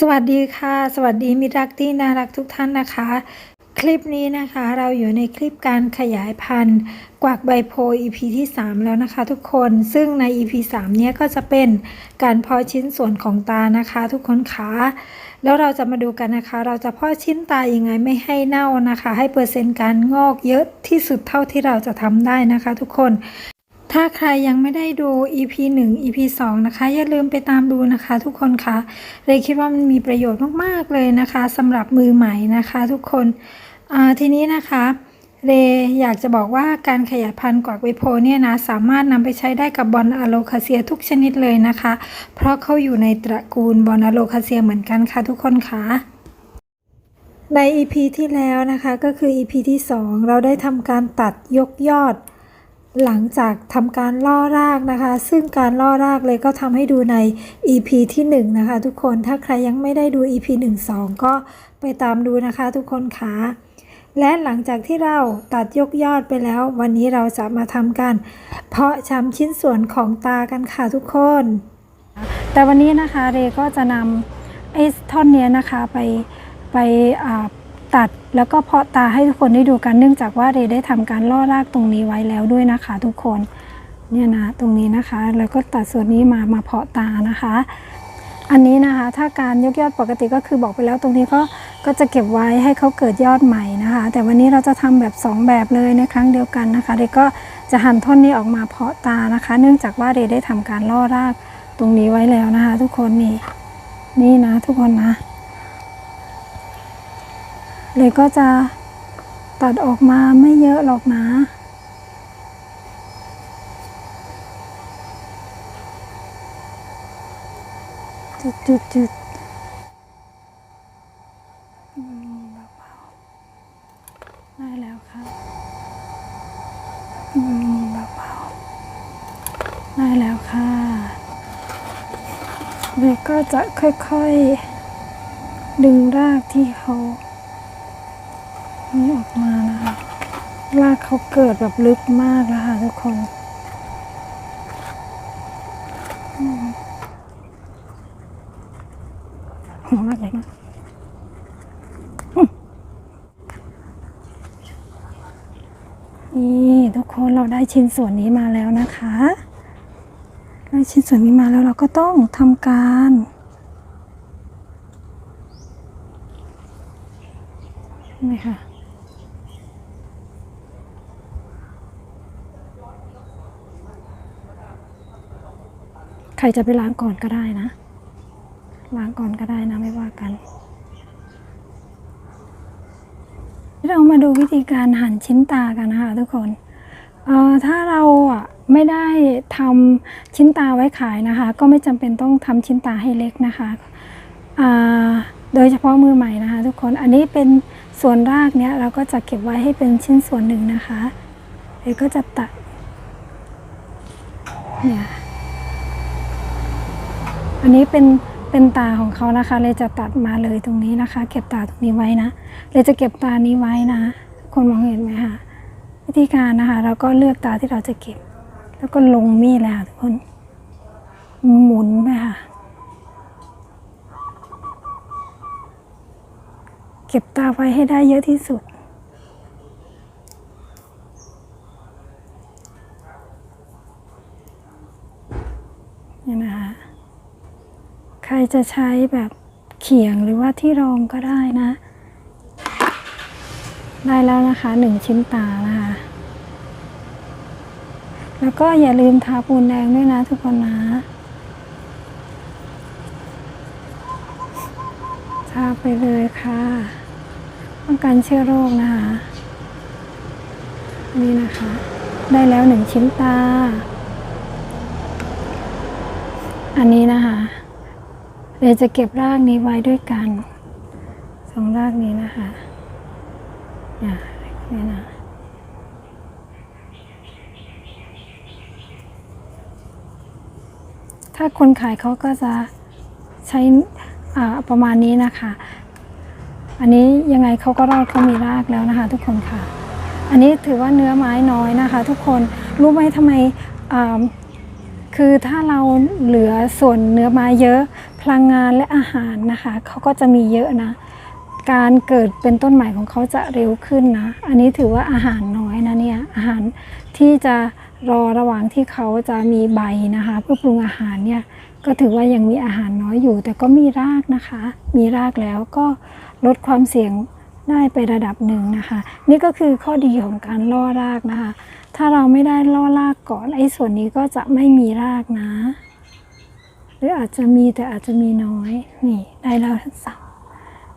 สวัสดีค่ะ สวัสดีมิรักที่น่ารักทุกท่านนะคะ คลิปนี้นะคะเราอยู่ในคลิปการขยายพันธุ์กวักใบโพ EP ที่ 3 แล้วนะคะ ทุกคนซึ่งใน EP 3 เนี้ยก็จะเป็นการเพาะชิ้นส่วนของตานะคะ ทุกคนคะแล้วเราจะมาดูกันนะคะ เราจะเพาะชิ้นตายังไงไม่ให้เน่านะคะ ให้เปอร์เซ็นต์การงอกเยอะที่สุดเท่าที่เราจะทำได้นะคะ ทุกคน ถ้าใครยังไม่ได้ดู EP 1 EP 2 นะคะ อย่าลืมไปตามดูนะคะทุกคนคะเลยคิดว่ามันมีประโยชน์มากๆเลยนะคะสำหรับมือใหม่นะคะทุกคนทีนี้นะคะเรอยากจะบอกว่าการขยายพันธุ์กวักไวโพเนี่ยนะสามารถนำไปใช้ได้กับบอลอะโลคาเซียทุกชนิดเลยนะคะ เพราะเขาอยู่ในตระกูลบอลอะโลคาเซียเหมือนกันค่ะทุกคนคะใน EP ที่แล้วนะคะก็คือ EP ที่ 2 เราได้ทำการตัดยกยอด หลังจากทำการล่อรากนะคะ ซึ่งการล่อรากเลยก็ทำให้ดูใน EP ที่1นะคะทุกคนถ้าใครยังไม่ได้ดู EP 1 2 ก็ไปตามดูนะคะทุกคนคะและหลังจากที่เราตัดยกยอดไปแล้ว วันนี้เราจะมาทำการเพาะชำชิ้นส่วนของตากันค่ะทุกคน แต่วันนี้นะคะเรก็จะนำไอ้ท่อนนี้นะคะไปไปอ่า ตัด แล้วก็เพาะตาให้ทุกคนได้ดูกันเนื่องจากว่าเรได้ทำการล่อรากตรงนี้ไว้แล้วด้วยนะคะ ทุกคนเนี่ยนะตรงนี้นะคะ แล้วก็ตัดส่วนนี้มามาเพาะตานะคะ อันนี้นะคะถ้าการยกยอดปกติก็คือบอกไปแล้วตรงนี้ก็ก็จะเก็บไว้ให้เขาเกิดยอดใหม่นะคะ แต่วันนี้เราจะทำแบบ 2 แบบเลยในครั้งเดียวกันนะคะเรก็จะหั่นท่อนนี้ออกมาเพาะตานะคะ เนื่องจากว่าเรได้ทำการล่อรากตรงนี้ไว้แล้วนะคะ ทุกคนนี่นี่นะ ทุกคนนะ เลยก็จะตัดออกมาไม่เยอะหรอกนะจุดจุดจุดอืมเบาๆได้แล้วค่ะอืมเบาๆได้แล้วค่ะเลยก็จะค่อยๆ ดึงรากที่เขา นี่ออกมานะคะ รากเขาเกิดแบบลึกมากแล้วค่ะทุกคนมหัวมากเลยนะนี่ทุกคนเราได้ชิ้นส่วนนี้มาแล้วนะคะได้ชิ้นส่วนนี้มาแล้วเราก็ต้องทำการนี่ค่ะ ครจะไปล้างก่อนก็ได้นะ ล้างก่อนก็ได้นะไม่ว่ากันเรามาดูวิธีการหั่นชิ้นตากันนะคะทุกคนเอ่อถ้าเราอะไม่ได้ทำชิ้นตาไว้ขายนะคะ ก็ไม่จำเป็นต้องทำชิ้นตาให้เล็กนะคะอ่าโดยเฉพาะมือใหม่นะคะ ทุกคนอันนี้เป็นส่วนรากเนี้ยเราก็จะเก็บไว้ให้เป็นชิ้นส่วนหนึ่งนะคะเดี๋ยวก็จะตัดเนี่ย อันนี้เป็นเป็นตาของเขานะคะ เลยจะตัดมาเลยตรงนี้นะคะ เก็บตาตรงนี้ไว้นะ เลยจะเก็บตานี้ไว้นะ คนมองเห็นไหมคะวิธีการนะคะ เราก็เลือกตาที่เราจะเก็บ แล้วก็ลงมีดเลยค่ะทุกคน หมุนไปค่ะ เก็บตาไว้ให้ได้เยอะที่สุด เนี่ยนะคะ ใครจะใช้แบบเขียงหรือว่าที่รองก็ได้นะ ได้แล้วนะคะหนึ่งชิ้นตานะคะ แล้วก็อย่าลืมทาปูนแดงด้วยนะทุกคนนะทาไปเลยค่ะป้องกันเชื้อโรคนะคะนี่นะคะ ได้แล้วหนึ่งชิ้นตา อันนี้นะคะ เดี๋ยวจะเก็บรากนี้ไว้ด้วยกันสองรากนี้นะคะเนี่ยนี่นะถ้าคนขายเขาก็จะใช้อ่าประมาณนี้นะคะ อันนี้ยังไงเขาก็รอดเขามีรากแล้วนะคะ ทุกคนค่ะ อันนี้ถือว่าเนื้อไม้น้อยนะคะ ทุกคนรู้ไหมทำไมคือถ้าเราเหลือส่วนเนื้อไม้เยอะ พลังงานและอาหารนะคะเขาก็จะมีเยอะนะ การเกิดเป็นต้นใหม่ของเขาจะเร็วขึ้นนะ อันนี้ถือว่าอาหารน้อยนะเนี่ยอาหารที่จะรอระหว่างที่เขาจะมีใบนะคะ เพื่อปรุงอาหารเนี่ยก็ถือว่ายังมีอาหารน้อยอยู่ แต่ก็มีรากนะคะ มีรากแล้วก็ลดความเสี่ยงได้ไประดับหนึ่งนะคะ นี่ก็คือข้อดีของการล่อรากนะคะ ถ้าเราไม่ได้ล่อรากก่อนไอ้ส่วนนี้ก็จะไม่มีรากนะ รืออาจจะมีแต่อาจจะมีน้อยนี่ได้แล้วทั้งสาม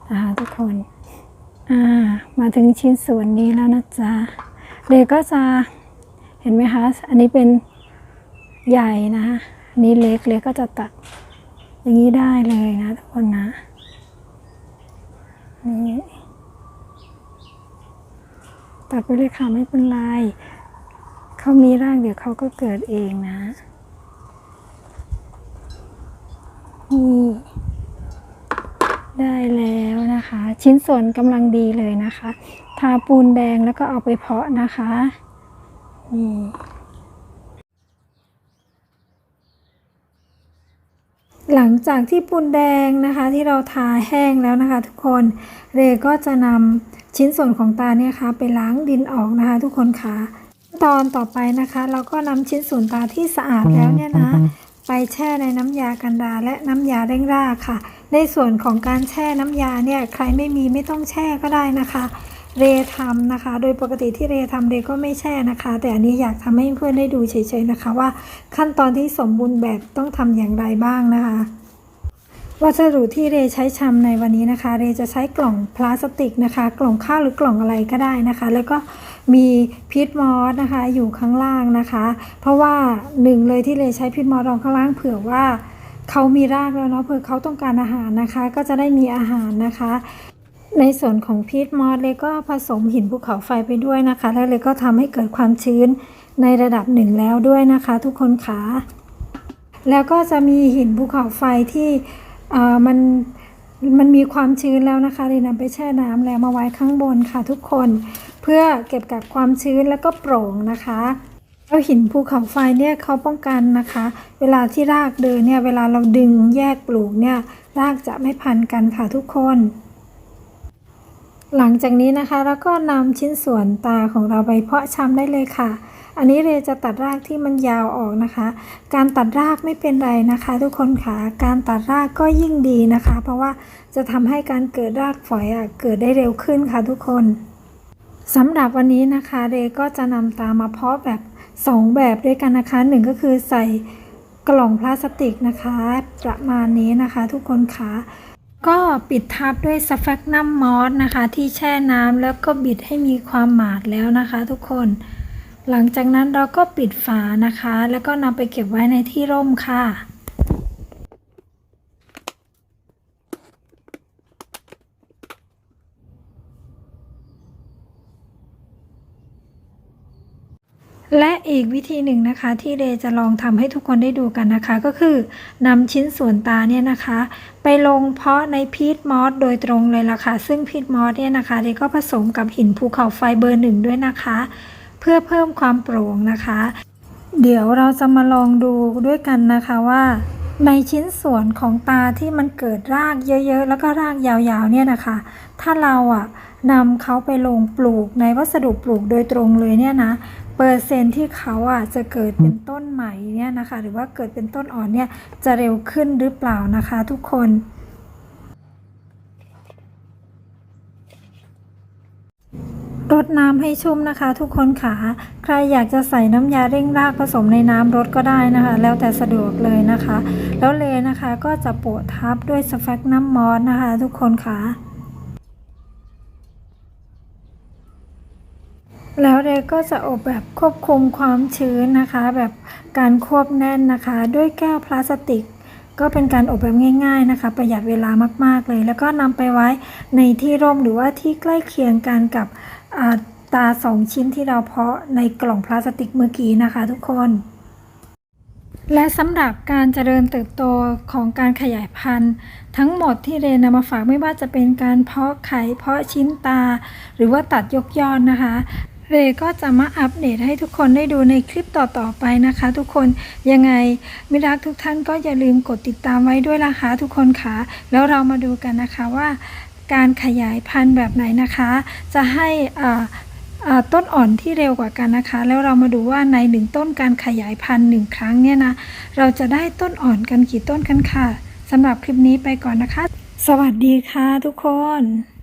นะคะทุกคนอ่ามาถึงชิ้นส่วนนี้แล้วนะจ๊ะเดยวก็จะเห็นไหมคะ อันนี้เป็นใหญ่นะอันนี้เล็กเล็กก็จะตัดอย่างนี้ได้เลยนะทุกคนนะนี่ตัดไปเลยค่ะไม่เป็นไรเขามีร่ากเดี๋ยวเขาก็เกิดเองนะ นี่ได้แล้วนะคะ ชิ้นส่วนกำลังดีเลยนะคะ ทาปูนแดงแล้วก็เอาไปเพาะนะคะนี่หลังจากที่ปูนแดงนะคะที่เราทาแห้งแล้วนะคะ ทุกคนเรก็จะนำชิ้นส่วนของตาเนี่ยคะไปล้างดินออกนะคะ ทุกคนคะตอนต่อไปนะคะ เราก็นำชิ้นส่วนตาที่สะอาดแล้วเนี่ยนะ ไปแช่ในน้ำยากันดาและน้ำยาเร่งรากค่ะ ในส่วนของการแช่น้ำยาเนี่ยใครไม่มีไม่ต้องแช่ก็ได้นะคะ เรทำนะคะ โดยปกติที่เรทำเรก็ไม่แช่นะคะ แต่อันนี้อยากทำให้เพื่อนได้ดูเฉยๆนะคะ ว่าขั้นตอนที่สมบูรณ์แบบต้องทำอย่างไรบ้างนะคะวัสดุที่เรใช้ชำในวันนี้นะคะ เรจะใช้กล่องพลาสติกนะคะ กล่องข้าวหรือกล่องอะไรก็ได้นะคะ แล้วก็มีพิษมอสนะคะอยู่ข้างล่างนะคะ เพราะว่าหนึ่งเลยที่เรใช้พิษมอสรองข้างล่างเผื่อว่า เขามีรากแล้วเนาะเผื่อเขาต้องการอาหารนะคะ ก็จะได้มีอาหารนะคะ ในส่วนของพีทมอสเลยก็ผสมหินภูเขาไฟไปด้วยนะคะ แล้วเลยก็ทำให้เกิดความชื้นในระดับหนึ่งแล้วด้วยนะคะ ทุกคนคะแล้วก็จะมีหินภูเขาไฟที่มันมันมีความชื้นแล้วนะคะเลยนำไปแช่น้ำแล้วมาไว้ข้างบนค่ะทุกคน เพื่อเก็บกักความชื้นแล้วก็โปร่งนะคะ แล้วหินภูเขาไฟเนี่ยเขาป้องกันนะคะ เวลาที่รากเดินเนี่ยเวลาเราดึงแยกปลูกเนี่ยรากจะไม่พันกันค่ะทุกคน หลังจากนี้นะคะเราก็นำชิ้นส่วนตาของเราไปเพาะชำได้เลยค่ะ อันนี้เรจะตัดรากที่มันยาวออกนะคะ การตัดรากไม่เป็นไรนะคะ ทุกคนค่ะการตัดรากก็ยิ่งดีนะคะ เพราะว่าจะทำให้การเกิดรากฝอยอะเกิดได้เร็วขึ้นค่ะทุกคนสำหรับวันนี้นะคะเรก็จะนำตามาเพาะแบบ สองแบบด้วยกันนะคะหนึ่งก็คือใส่กล่องพลาสติกนะคะ ประมาณนี้นะคะ ทุกคนค่ะก็ปิดทับด้วยสแฟกนัมมอสนะคะ ที่แช่น้ำแล้วก็บิดให้มีความหมาดแล้วนะคะ ทุกคน หลังจากนั้นเราก็ปิดฝานะคะ แล้วก็นำไปเก็บไว้ในที่ร่มค่ะ และอีกวิธีหนึ่งนะคะที่เรจะลองทำให้ทุกคนได้ดูกันนะคะ ก็คือนำชิ้นส่วนตาเนี่ยนะคะ ไปลงเพาะในพีทมอสโดยตรงเลยล่ะค่ะ ซึ่งพีทมอสเนี่ยนะคะเรก็ผสมกับหินภูเขาไฟเบอร์หนึ่งด้วยนะคะ เพื่อเพิ่มความโปร่งนะคะ เดี๋ยวเราจะมาลองดูด้วยกันนะคะว่าในชิ้นส่วนของตาที่มันเกิดรากเยอะๆ แล้วก็รากยาวๆ เนี่ยนะคะ ถ้าเราอะนำเขาไปลงปลูกในวัสดุปลูกโดยตรงเลยเนี่ยนะ เปอร์เซ็นที่เขาอะจะเกิดเป็นต้นใหม่เนี่ยนะคะ หรือว่าเกิดเป็นต้นอ่อนเนี่ยจะเร็วขึ้นหรือเปล่านะคะทุกคนรดน้ำให้ชุ่มนะคะทุกคนค่ะใครอยากจะใส่น้ำยาเร่งรากผสมในน้ำรดก็ได้นะคะ แล้วแต่สะดวกเลยนะคะ แล้วเลนะคะก็จะโปะทับด้วยสแฟกน้ำมอสนะคะ ทุกคนค่ะ แล้วเรก็จะอบแบบควบคุมความชื้นนะคะ แบบการควบแน่นนะคะ ด้วยแก้วพลาสติก ก็เป็นการอบแบบง่าย ๆนะคะ ประหยัดเวลามากๆเลย แล้วก็นำไปไว้ในที่ร่มหรือว่าที่ใกล้เคียงกันกับตาสองชิ้นที่เราเพาะในกล่องพลาสติกเมื่อกี้นะคะ ทุกคน และสำหรับการเจริญเติบโตของการขยายพันธุ์ ทั้งหมดที่เรนนำมาฝากไม่ว่าจะเป็นการเพาะไข่เพาะชิ้นตา หรือว่าตัดยกยอดนะคะ เรก็จะมาอัปเดตให้ทุกคนได้ดูในคลิปต่อๆไปนะคะ ทุกคนยังไงมิรักทุกท่านก็อย่าลืมกดติดตามไว้ด้วยนะคะทุกคนค่ะแล้วเรามาดูกันนะคะว่า การขยายพันธุ์แบบไหนนะคะ จะให้อ่าต้นอ่อนที่เร็วกว่ากันนะคะ แล้วเรามาดูว่าในหนึ่งต้นการขยายพันธุ์หนึ่งครั้งเนี่ยนะเราจะได้ต้นอ่อนกันกี่ต้นกันค่ะสำหรับคลิปนี้ไปก่อนนะคะ สวัสดีค่ะทุกคน